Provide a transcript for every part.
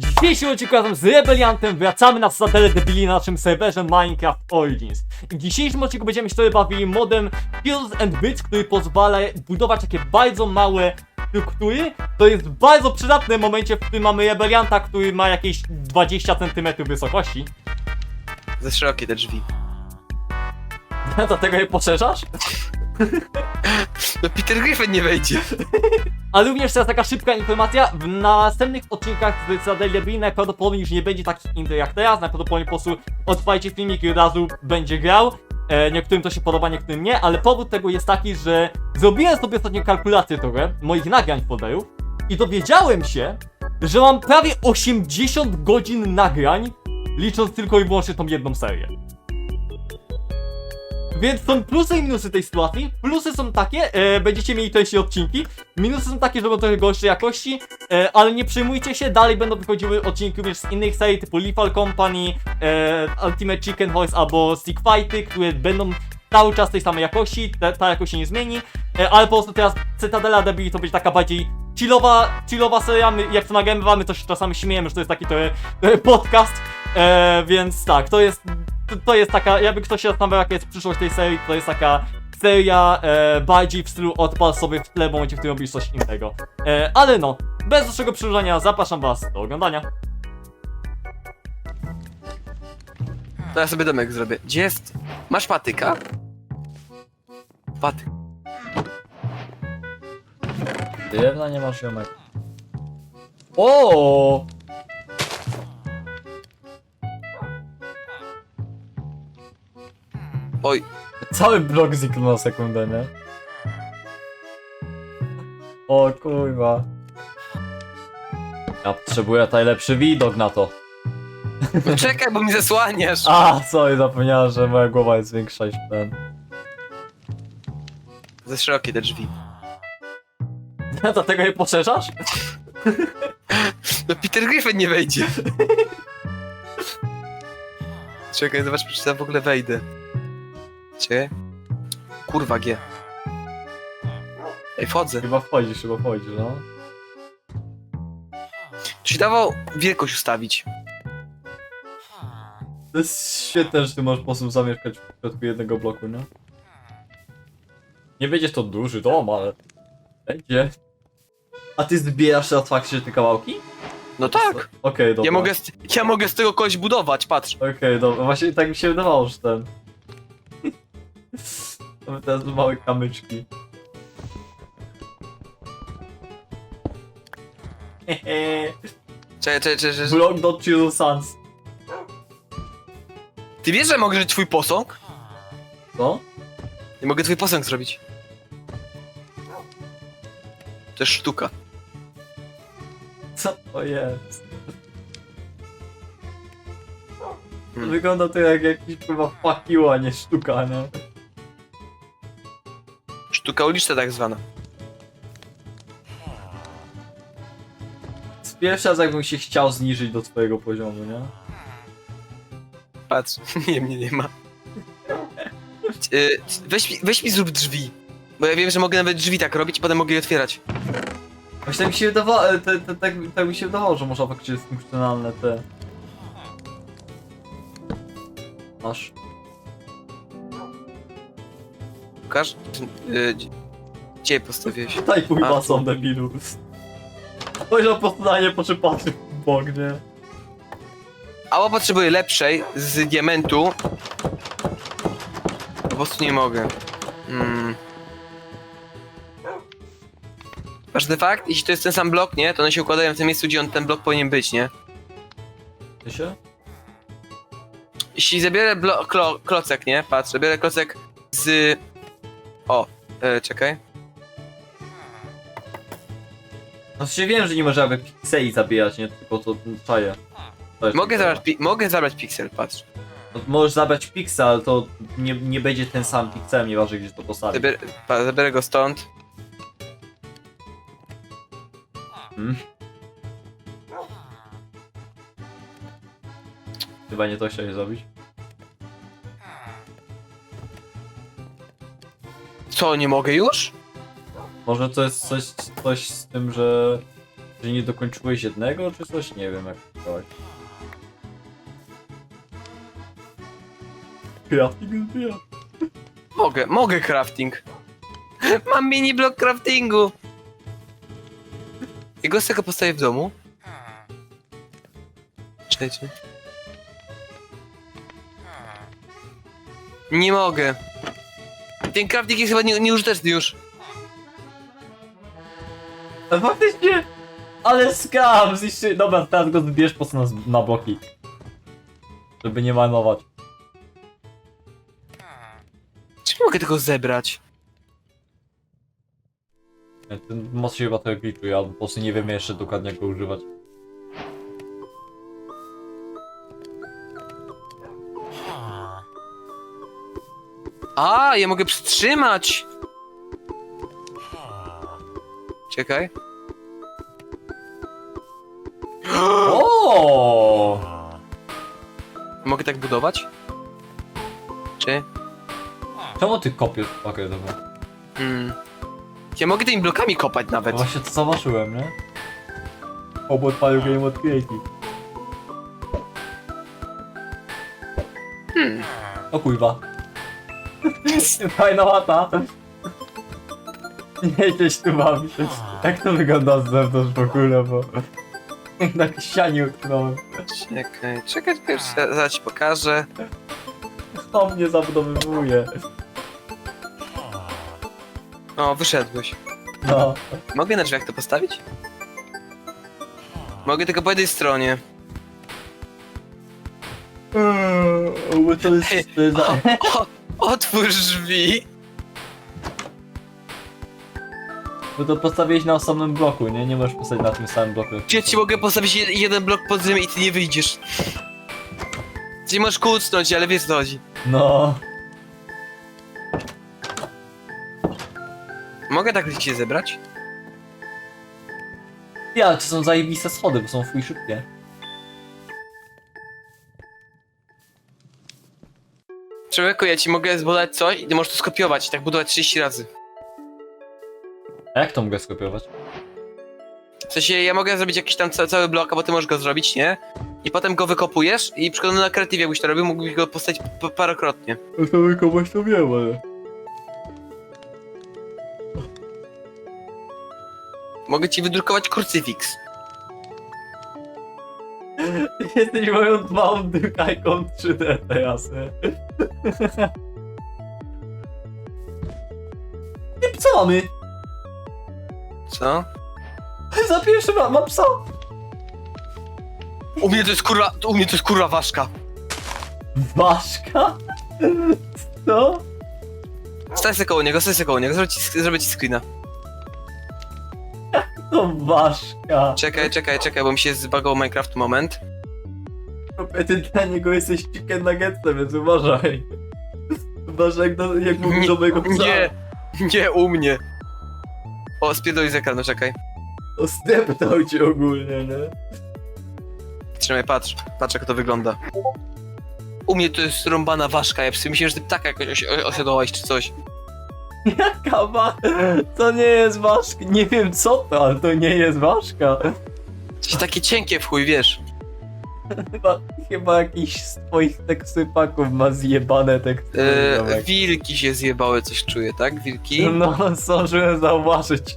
W dzisiejszym odcinku razem z Rebeliantem wracamy na Cytadelę Debili na naszym serwerze Minecraft Origins. W dzisiejszym odcinku będziemy się sobie bawili modem Kills and Bits, który pozwala budować takie bardzo małe struktury. To jest bardzo przydatne w momencie, w którym mamy Rebelianta, który ma jakieś 20 cm wysokości. Za szerokie te drzwi. Dlatego je poszerzasz? No Peter Griffin nie wejdzie. A również teraz taka szybka informacja, w następnych odcinkach z Cytadeli Debili najprawdopodobniej już nie będzie takich intro jak teraz, najprawdopodobniej po prostu odpalicie filmik i od razu będzie grał. E, niektórym to się podoba, niektórym nie, ale powód tego jest taki, że zrobiłem sobie ostatnio kalkulację trochę moich nagrań folderów i dowiedziałem się, że mam prawie 80 godzin nagrań, licząc tylko i wyłącznie tą jedną serię. Więc są plusy i minusy tej sytuacji. Plusy są takie, e, będziecie mieli częściej odcinki. Minusy są takie, że będą trochę gorszej jakości, e, ale nie przejmujcie się, dalej będą wychodziły odcinki również z innych serii typu Lethal Company, e, Ultimate Chicken Horse albo Stick Fighty, które będą cały czas tej samej jakości, te, ta jakość się nie zmieni, e, ale po prostu teraz Cytadela Debili to będzie taka bardziej chillowa, chillowa seria, my jak to nagrywamy to się czasami śmiejemy, że to jest taki trochę podcast, e, więc tak, to jest to, to jest taka, jakby ktoś się zastanawiał jaka jest przyszłość tej serii, to jest taka seria e, bardziej w stylu odpal sobie w tle momencie, w którym robisz coś innego. E, ale no, bez dłuższego przedłużania zapraszam was do oglądania. To ja sobie domek zrobię. Gdzie jest? Masz patyka? Patyk. Drewna nie masz iomek. O! Oj, Cały blok zniknął na sekundę, nie? O kurwa. Ja potrzebuję najlepszy widok na to. no czekaj, bo mi zasłaniasz. A, sorry, zapomniałem, że moja głowa jest większa niż ten. Za szerokie te drzwi. Dlatego je poszerzasz? No Peter Griffin nie wejdzie. Czekaj, zobacz, czy tam w ogóle wejdę. Czekaj. Kurwa, G. Ej, wchodzę. Chyba wchodzisz, chyba wchodzisz, no. Czy dawał wielkość ustawić? To jest świetne, że ty możesz po prostu zamieszkać w środku jednego bloku, nie? Nie będzie to duży dom, ale... Będzie. A ty zbierasz teraz faktycznie te kawałki? No tak. Okej, dobra. Ja mogę, z, ja mogę z tego kogoś budować, patrz. Okej, dobra. Właśnie tak mi się wydawało, że ten... Mamy teraz małe kamyczki. Hehe. Czekaj, czekaj, czekaj. czekaj. Block dot chill sans. Ty wiesz, że mogę żyć twój posąg? Co? Nie mogę twój posąg zrobić. To jest sztuka. Co to jest? Hmm. Wygląda to jak jakiś chyba fuck you, a nie sztuka, nie? Sztuka uliczna tak zwana. Pierwszy raz jakbym się chciał zniżyć do twojego poziomu, nie? Patrz, nie, mnie nie ma. Y, Weź mi, weź mi zrób drzwi. Bo ja wiem, że mogę nawet drzwi tak robić i potem mogę je otwierać. Właśnie tak mi się wydawało, te, te, tak, tak mi się wydawało, że można faktycznie funkcjonalne te... Masz. Pokaż? Y, gdzie- je postawiłeś? Daj mój A. debilu. Spojrzał po prostu na nie, po czym patrzył w bok, nie? Ała potrzebuję lepszej z diamentu. Po prostu nie mogę. Mm. Ważny fakt, jeśli to jest ten sam blok, nie? To one się układają w tym miejscu, gdzie on ten blok powinien być, nie? Ty się? Jeśli zabiorę blo- klo- klocek, nie? Patrz, zabiorę klocek z... O, e, czekaj. No się wiem, że nie można jakby pikseli zabijać, nie? Tylko to jest Mogę piksela. zabrać, pi- mogę zabrać piksel, patrz. No, możesz zabrać piksel, ale to nie, nie będzie ten sam piksel, nieważne gdzie to postawisz. Zabier- pa- zabiorę go stąd. Hmm? Chyba nie to chciałeś zrobić. Co, nie mogę już? Może to jest coś, coś z tym, że Że nie dokończyłeś jednego, czy coś? Nie wiem jak to działać. Crafting zbiera. Mogę, mogę crafting. Mam mini blok craftingu. I go z tego postawię w domu. Czekajcie. Nie mogę. Ten crafting jest chyba nie, nieużyteczny już. A faktycznie! Ale skam! Zniszczy... Dobra, teraz go zbierz po prostu na, na bloki. Żeby nie marnować. Czy nie mogę tego zebrać? Ten moc się chyba trochę glitchuje, albo po prostu nie wiemy jeszcze dokładnie jak go używać. A, ja mogę przytrzymać. Czekaj. O! Mogę tak budować? Czy? Czemu ty kopiesz? Okej, dobra. Hmm. Ja mogę tymi blokami kopać nawet. Właśnie to zobaczyłem, nie? Obok palił game od Creative. Hmm. O kurwa. Fajna łata. Nie gdzieś tu bawić. Jak to wygląda z zewnątrz w ogóle, bo... Tak ścianie utknąłem. Czekaj, czekaj, za- zaraz ci pokażę. To mnie zabudowywuje. O, wyszedłeś. No. Mogę na drzwiach to postawić? Mogę tylko po jednej stronie. Eee, bo to jest... Za... O, otwórz drzwi! Bo to postawiłeś na osobnym bloku, nie? Nie możesz postawić na tym samym bloku. Ja ci mogę postawić jed- jeden blok pod ziemię i ty nie wyjdziesz. Czyli możesz kucnąć, ale wiesz co chodzi. No. Mogę tak się zebrać? Ja, czy są zajebiste schody, bo są fuj szybkie. Człowieku, ja ci mogę zbudować coś i ty możesz to skopiować i tak budować 30 razy. A jak to mogę skopiować? W sensie, ja mogę zrobić jakiś tam ca cały blok, bo ty możesz go zrobić, nie? I potem go wykopujesz i przykład na kreatywie jakbyś to robił, mógłbyś go postawić p- parokrotnie. No to kogoś to wiem, ale... Mogę ci wydrukować krucyfiks. Jesteś moją małą dykajką 3D teraz, nie? I co mamy? Co? Za pierwszym razem mam psa! U mnie to jest kurwa, u mnie to jest kurwa ważka. Ważka? Co? Stań sobie koło niego, stań sobie koło niego, zrobię ci, sk- zrobię ci screena. To ważka. Czekaj, czekaj, czekaj, bo mi się zbagował Minecraft, moment. Ty dla niego jesteś chicken nuggetsem, więc uważaj. Uważaj jak, do, jak mówisz Nie, o mojego psa. Nie, nie u mnie. O, spierdoli z ekranu, czekaj. O cię ogólnie, nie? Trzymaj, patrz, patrz jak to wygląda. U mnie to jest rąbana ważka, ja myślałem, że ty ptaka jakoś osiadłaś czy coś. Jaka ma... To nie jest ważka. Nie wiem co to, ale to nie jest ważka. Coś takie cienkie w chuj, wiesz. Chyba, chyba jakiś z twoich tekstypaków ma zjebane tekstury. E, Tomek. wilki się zjebały, coś czuję, tak? Wilki? No, zdążyłem zauważyć.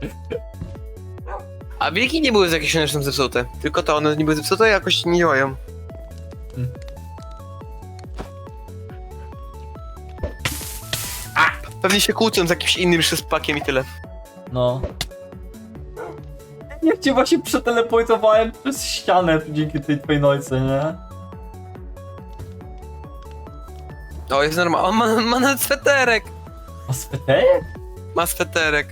A wilki nie były z jakiejś są zepsute. Tylko to one nie były zepsute, jakoś nie działają. Hmm. A, pewnie się kłócą z jakimś innym szespakiem i tyle. No. Jak cię właśnie przeteleportowałem przez ścianę dzięki tej twojej nojce, nie? O, jest normalnie. On ma, ma nawet sweterek! A sweterek? Ma sweterek.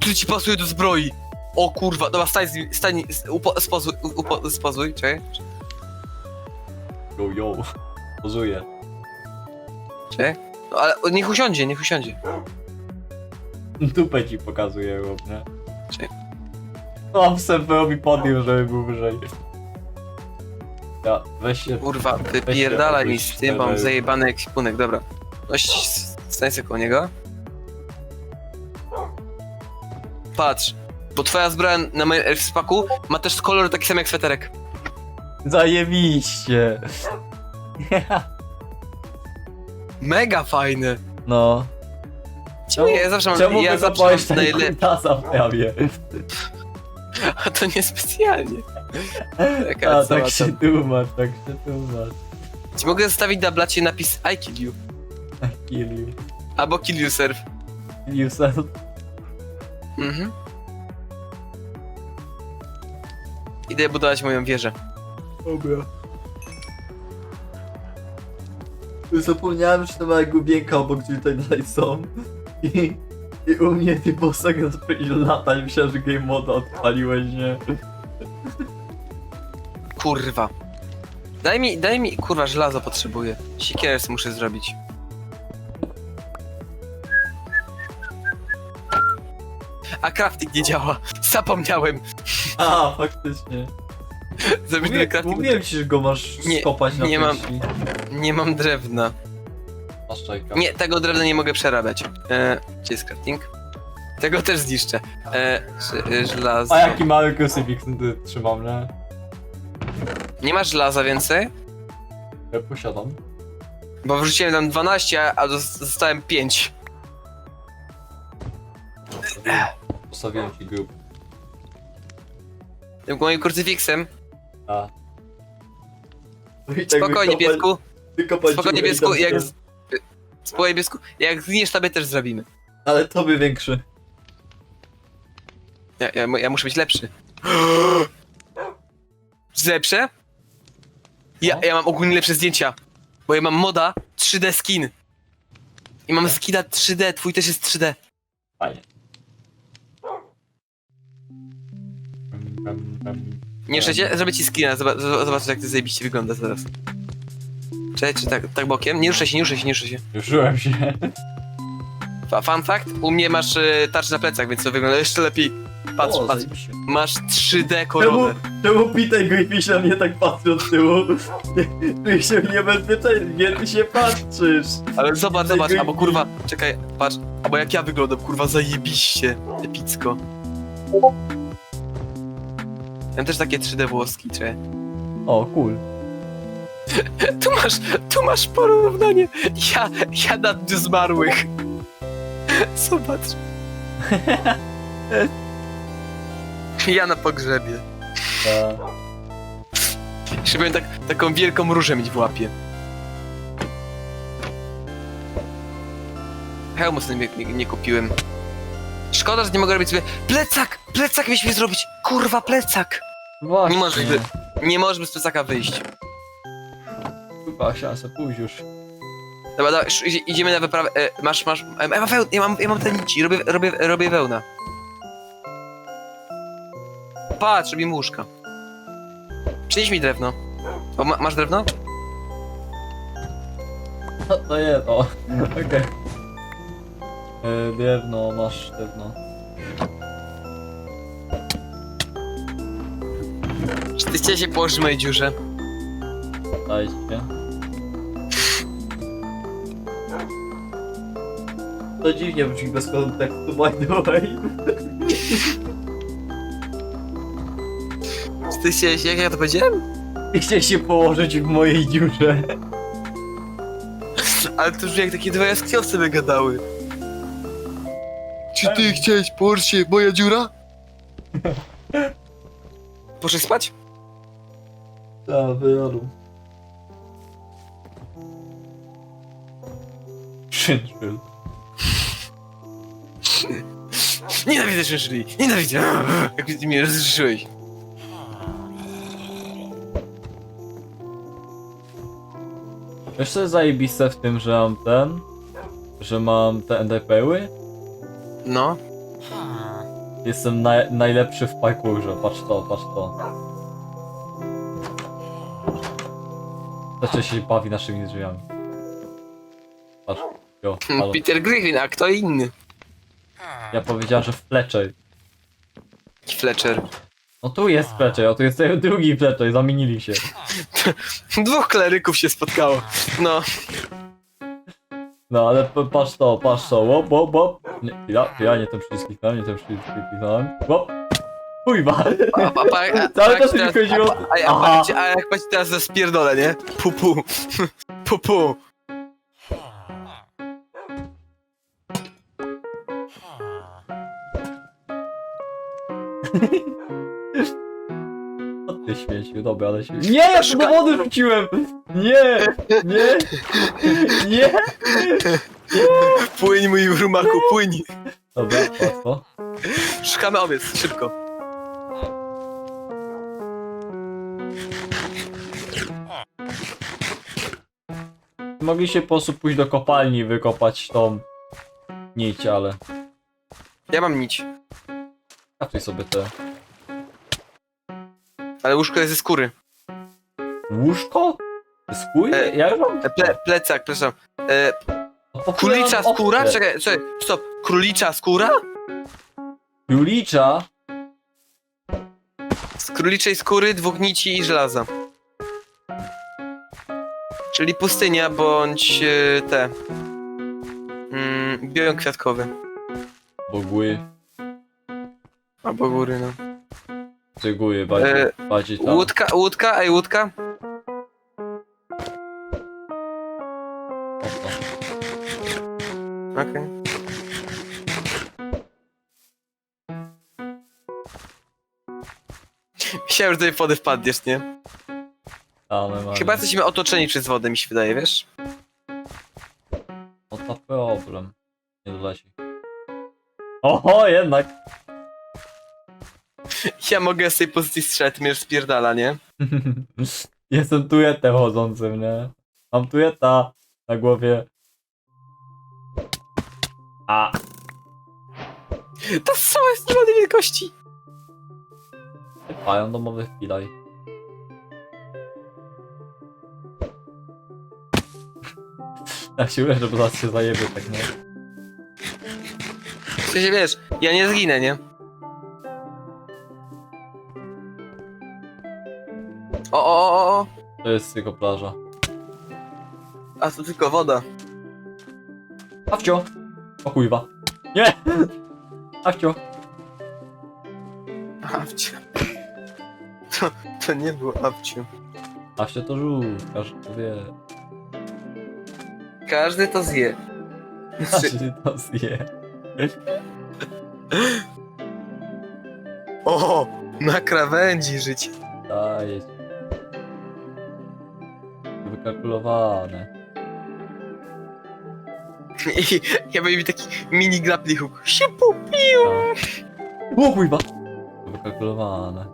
Który ci pasuje do zbroi. O kurwa, dobra, stań, z nim- stań, z- upo, spozuj, upo, spozuj, czekaj. Yo, yo. Pozuję. Czekaj. No, ale niech usiądzie, niech usiądzie. Dupę ci pokazuję, chłop, nie? Czekaj. No, Semperowi podjął, żeby był wyżej. Ja, weź się... Kurwa, Weź mi z tym, mam zajebany ekwipunek, dobra. No, ś- stań sobie koło niego. Patrz, Bo twoja zbroja na moim Elfspaku ma też kolor taki sam jak sweterek. Zajebiście. Mega fajny. No. Czemu ja zawsze mam, Czemu ja zawsze mam ten najle... kutasa prawie? A to niespecjalnie. Taka A, tak się tłumacz, tak się tłumacz. Czy mogę zostawić na blacie napis I kill you? Kill you. Albo kill yourself. Kill yourself. Mhm. Idę budować moją wieżę. Dobra. Zapomniałem, że to mała gubienka obok drzwi tutaj dalej są. I, I u mnie ty posag zaczął lata i myślałem, że game moda odpaliłeś, nie? Kurwa. Daj mi, daj mi, kurwa, żelazo potrzebuję. Siekieres muszę zrobić. A crafting nie działa. Zapomniałem. A, faktycznie. Zrobić Mówię, crafting. mówiłem ci, że go masz Nie, skopać na nie mam. piersi. Nie mam drewna. Masz czajka. Nie, tego drewna nie mogę przerabiać. E, gdzie jest crafting? Tego też zniszczę. E, ż- e, żelazo. A jaki mały krucyfiks ty trzymam, nie? Nie masz żelaza więcej? Ja posiadam. Bo wrzuciłem tam 12, a dos- dostałem 5. Postawiłem ci grób. Tym moim krucyfiksem. A. Tak Spokojnie, piesku. Spokojnie, piesku. tam Jak. Z- Spokojnie, piesku. Jak zginiesz, tobie też zrobimy. Ale tobie większy. Ja, ja, ja muszę być lepszy. Lepsze? Ja, No. ja mam ogólnie lepsze zdjęcia. Bo ja mam moda 3D skin. I mam skina 3D, twój też jest 3D. Fajnie. Nie? Zrobię ci skina, zobacz, zobacz jak to zajebiście wygląda teraz. Czekaj, czy tak, tak bokiem? Nie ruszaj się, nie ruszaj się, nie ruszaj się. Ruszyłem się. Fa- Fun fact, u mnie masz y, tarcz na plecach, więc to wygląda jeszcze lepiej. Patrz, O, patrz. zajebiście. Masz 3D Czemu, koronę. czemu Peter Griffith na mnie tak patrzy od tyłu? Ty się niebezpieczeństwie, ty się patrzysz. Ale zobacz, zobacz, albo kurwa, czekaj, patrz, albo jak ja wyglądam, kurwa, zajebiście, epicko. Ja mam też takie 3D włoski, czy? O, cool. Tu masz, tu masz porównanie. Ja, ja na dniu zmarłych. Zobacz. Ja na pogrzebie. Ta. Jeszcze tak, taką wielką różę mieć w łapie. Hełmu sobie nie, nie, nie kupiłem. Szkoda, że nie mogę robić sobie... Plecak! Plecak mieliśmy mi zrobić! Kurwa, plecak! Właśnie. Nie możesz, nie możesz bez plecaka wyjść. Chyba szansę pójść już. Dobra, dobra, idzie- idziemy na wyprawę. E, masz, masz... E, ja, mam ja, mam, ja mam te nici, robię, robię, robię wełnę. Patrz, robimy łóżka. Przynieś mi drewno. O, ma, masz drewno? No to jest, o. Okej. E, Drewno, masz drewno. Czy ty chciałeś się położyć w mojej dziurze? Dajcie. To dziwnie brzmi bez kontekstu, by the way. Ty chciałeś, jak ja to powiedziałem? Ty chciałeś się położyć w mojej dziurze. Ale to brzmi jak takie dwa jaskiniowce by gadały. Czy ty chciałeś położyć się moja dziura? Poszedł spać? Ta, wyjadł. Szynczyl. Nienawidzę szynszli! Nienawidzę! Jak ty mnie rozrzeszyłeś. Wiesz co jest zajebiste w tym, że mam ten? Że mam te enderpeły? No. Jestem naj, najlepszy w parkourze, patrz to, patrz to. Zacznie się bawi naszymi drzwiami. Patrz, jo, halo. Peter Griffin, a kto inny? Ja powiedziałem, że w Fletcher. Fletcher. No tu jest Fletcher, a tu jest ten drugi Fletcher, zamienili się. Dwóch kleryków się spotkało. No. No ale p- patrz to, patrz to, łop, łop, łop. Nie, chwila, chwila, nie ten przycisk kliknąłem, nie ten przycisk kliknąłem. Łop, Chujwa. A, a, a, a, Cały czas jak mi chodziło- A, a, a, Aha. a, jak a jak ci teraz zaspierdolę, nie? Pu, pu. Co ty śmieciu, dobra, ale się... Nie, ja to do wody rzuciłem! Nie! Nie! Nie! Płyń, mój rumaku, płyń. Dobra, łatwo. Szukamy owiec, szybko. Mogliście po prostu pójść do kopalni i wykopać tą nić, ale... Ja mam nić, Sobie te... ale łóżko jest ze skóry. Łóżko? Skój? E, Ja już mam... E, Ple, plecak, przepraszam. E, królicza skóra? Czekaj, czekaj, stop. Królicza skóra? Julicza? Z króliczej skóry, dwóch nici i żelaza. Czyli pustynia bądź e, te. Mm, biom kwiatkowy. Bogły. Albo góry, no. Czy góry, bardziej, E, bardziej tam. Łódka, łódka, ej, łódka. Okej. Myślałem, że do tej wody wpadniesz, nie? Normalnie. Chyba jesteśmy otoczeni przez wodę, mi się wydaje, wiesz? No to problem. Nie doleci. Oho, jednak. Ja mogę z tej pozycji strzelać, ty mnie już spierdala, nie? Jestem tujetem chodzącym, nie? Mam tujeta na głowie. A, Ta strzała jest nieładnej wielkości! pają domowych chwilaj. Ja się uwierzę, bo zaraz się zajebie, tak nie? W sensie, wiesz, ja nie zginę, nie? To jest tylko plaża. a to tylko woda. Awcio! O kurwa. Nie! Awcio! Awciu. To, to nie było awciu. Awcio to żółw, każdy to wie. Każdy to zje. Każdy to zje. O, na krawędzi życie. Daje ci. Wykalkulowane. I ja bym mi taki mini grappling hook. Siupu, piu. A. O kurwa! Wykalkulowane.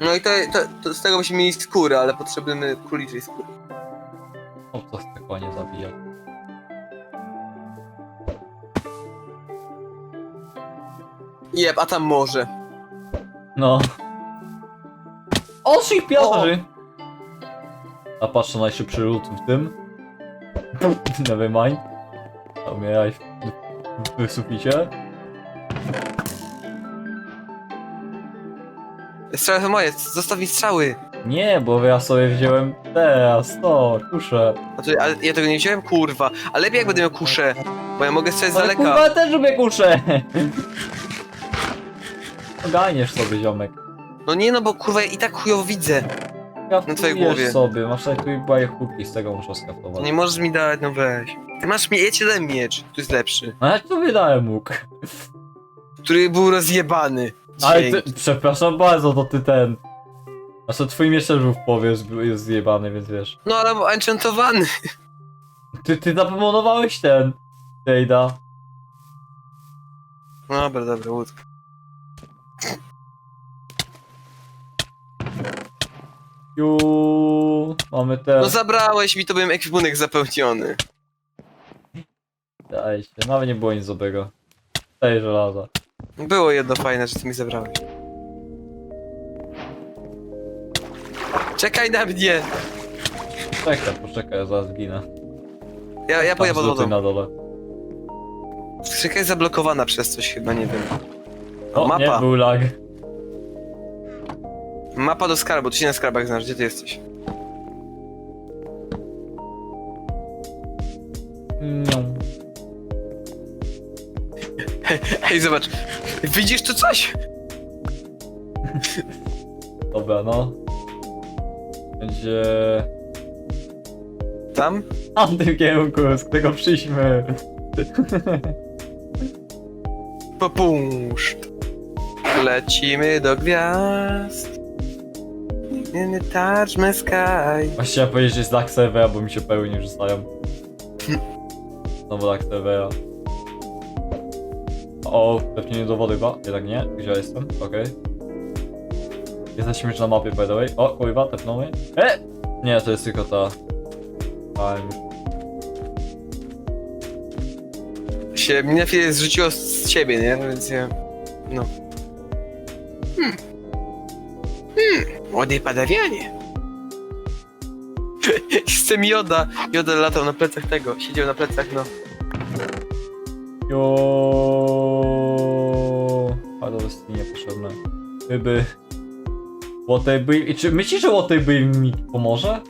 No i to, to, to z tego byśmy mieli skórę, ale potrzebujemy króliczej skóry. O, co te konie zabija? Jeb, a tam morze. No. O, ich piotrzy! A patrz, to najszybszy lód w tym. Never mind. A umieraj w, w, w suficie. Strzały są moje, zostaw mi strzały. Nie, bo ja sobie wziąłem teraz to, kuszę. A to, ale ja tego nie wziąłem, kurwa. A lepiej jak będę miał kuszę, bo ja mogę strzelać z Ale daleka. kurwa, ja też lubię kuszę! Oganiesz sobie, ziomek. No nie no, bo kurwa ja i tak chujowo widzę. Kraftujesz twojej głowie. sobie, masz tutaj baje huki, z tego muszę To skraftować. nie możesz mi dać, no weź. Ty masz mnie, ja ci dałem miecz, tu jest lepszy. No ja to wydałem łuk. Który był rozjebany. Ale Dzięki. ty, przepraszam bardzo, to ty ten... A co twój miecz też był w połowie, jest, jest zjebany, więc wiesz. No ale był enchantowany. Ty, ty zaproponowałeś ten... Jada. No dobra, dobra, łódka. Mamy ten... No zabrałeś mi, to byłem ekwipunek zapełniony. Daj się, nawet nie było nic dobrego. Tej żelaza. Było jedno fajne, że ty mi zabrałeś. Czekaj na mnie! Czekaj, poczekaj, ja zaraz ginę. Ja, ja pojadę pod wodą. na dole. Skrzynka jest zablokowana przez coś chyba, nie wiem. O, Mapa. nie, był lag. Mapa do skarbu, ty się na skarbach znasz, gdzie ty jesteś? Nią. Ej, zobacz. Widzisz tu coś? Dobra, no. Będzie... Tam? A w tym kierunku, z którego przyjśmy. Popuszcz. Lecimy do gwiazd. Nie, nie, touch my sky. Właśnie chciałem powiedzieć, że jest lag serwera, bo mi się pełni rzucają. Znowu lag serwera. O, pewnie nie do wody chyba? Jednak nie. Gdzie ja jestem? Okej. Jesteśmy już na mapie, by the way. O, kurwa, tepnął mnie. E! Nie, to jest tylko ta... Już. Się mnie chwilę zrzuciło z siebie, nie? Więc ja... No. Młody padawianie. Jestem Joda. Joda latał na plecach tego. Siedział na plecach, no. Jo. A to jest niepotrzebne. Gdyby... Waterbrave... Czy myślisz, że Waterbrave mi pomoże?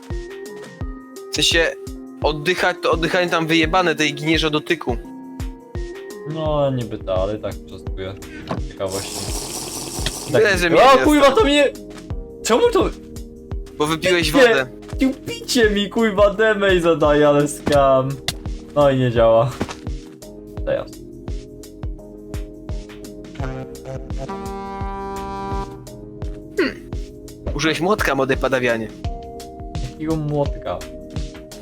W sensie... Oddychać, to oddychanie tam wyjebane tej giniesz o dotyku. No, niby ta, ale tak przestuję. Ciekawości. Tyle, że mnie O kurwa, to mnie... Czemu to... Bo wypiłeś Nie. wodę. Picie mi kurwa damage zadaje, ale skam. No i nie działa. Teraz. Użyłeś młotka, młody padawianie. Jakiego młotka?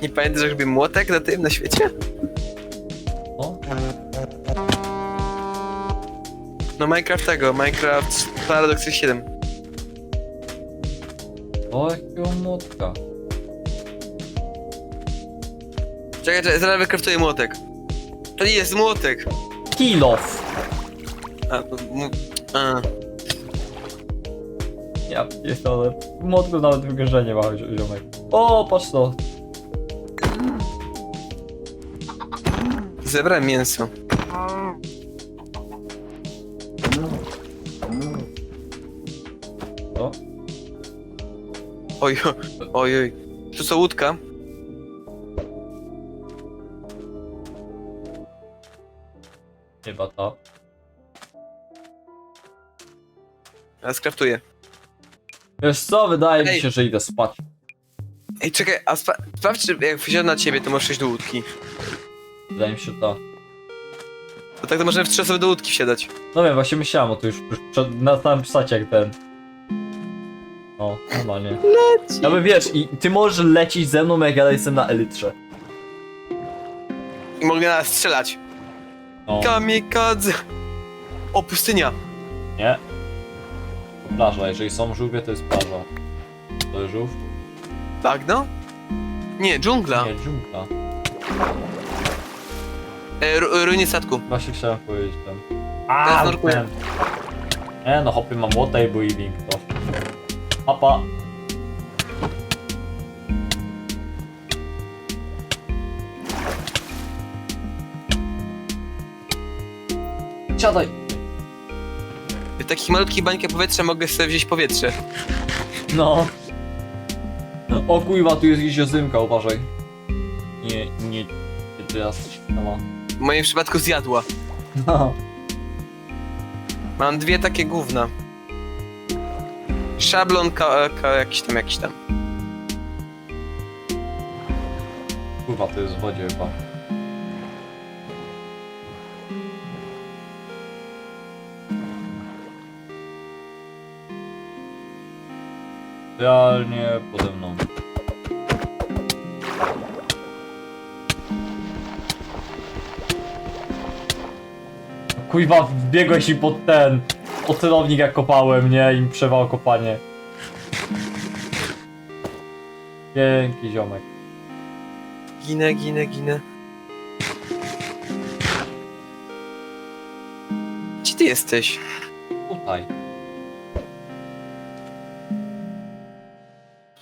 Nie pamiętasz, jakby młotek na tym, na świecie? O? No Minecraft tego, Minecraft Paradox 7. O, jakiego młotka? Czekaj, czekaj, zaraz wykraftuję młotek. To nie jest młotek. Kill off. A, mu... A. Ja pierdolę. Młotku nawet w grze nie ma zi- ziomek. O, patrz to. Zebrałem mięso. Oj, oj, oj. Tu co łódka? Chyba to. Ja skraftuję. Wiesz co, wydaje mi Ej. się, że idę spać. Ej, czekaj, a spra sprawdź, czy jak wsiądę na ciebie, to możesz iść do łódki. Wydaje mi się to. To tak to możemy w trzy osoby do łódki wsiadać. No wiem, właśnie myślałem o to już, przed, na samym psać jak ten. O, normalnie. Leci. Ja bym wiesz, i ty możesz lecieć ze mną jak ja jestem na elitrze. I mogę na nas strzelać. No, Kamikadze. O, pustynia. nie? To plaża, jeżeli są żółwie, to jest plaża. To jest żółw? Bagno? Nie, dżungla. Nie, dżungla. E, ru- ruiny statku. Właśnie chciałem powiedzieć ten. Teraz nurkuję. ten. Nie no, hopy mam water breathing, to. Hopa. Siadaj! W takich malutkich bańkach powietrza mogę sobie wziąć powietrze. No. O kurwa, tu jest jakaś ozymka, uważaj. Nie, nie, nie teraz no. W moim przypadku zjadła. no. Mam dwie takie gówna. Szablon, ka, ka, jakiś tam, jakiś tam. Kurwa, to jest w wodzie chyba. Realnie pode mną. Kuźwa, wbiegłeś i pod ten ocelownik jak kopałem, nie? I mi przerwało kopanie. Dzięki, ziomek. Ginę, ginę, ginę. Gdzie ty jesteś? Tutaj.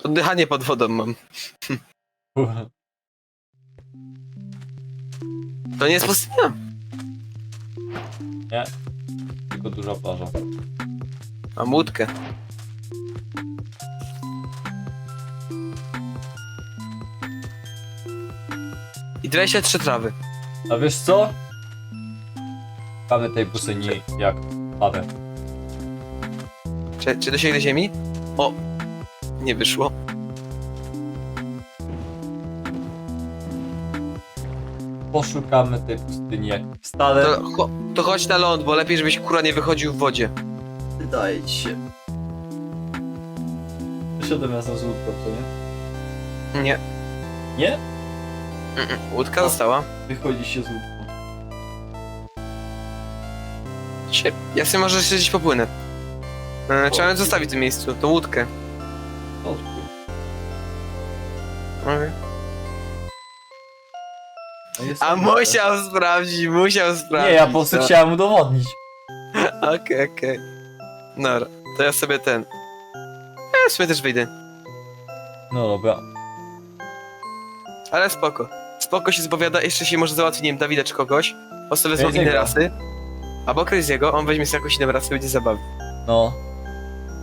Oddychanie pod wodą mam. To nie jest pustynia. Nie. Tylko duża plaża. Mam łódkę. I 23 trawy. A wiesz co? Mamy tej pustyni jak parę. Czy, czy dosięgnę ziemi? O! Nie wyszło. Poszukamy tej pustyni jak stale. To, cho, to chodź na ląd, bo lepiej, żebyś kura nie wychodził w wodzie. Wydaje ci się. Wyszedłem razem z łódką, co nie? Nie. Nie? Mm-mm. Łódka została. Wychodzi się z łódką. Sie- Ja sobie może jeszcze gdzieś popłynę. E, trzeba ją zostawić w tym miejscu, tą łódkę. O, Okej. A musiał sprawdzić, musiał sprawdzić. Nie, ja po prostu to. chciałem udowodnić. Okej, okej. Dobra, to ja sobie ten... Ja sobie też wyjdę. No dobra. Ale spoko. Spoko się zapowiada, jeszcze się może załatwi, nie wiem, Dawida czy kogoś. Osobę z Crazy'ego. inne rasy. Albo Crazy'ego, on weźmie sobie jakąś inną rasę, będzie zabawy. No.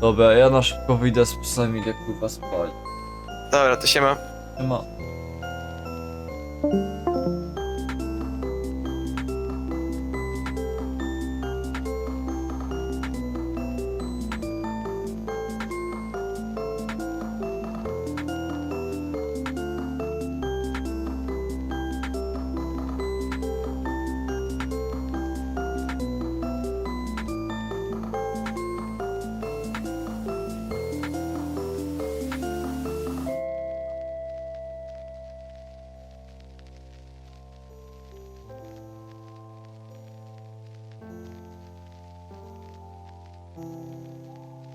Dobra, ja na szybko wyjdę z psem ile kurwa spać. Dobra, to się ma. Nie ma.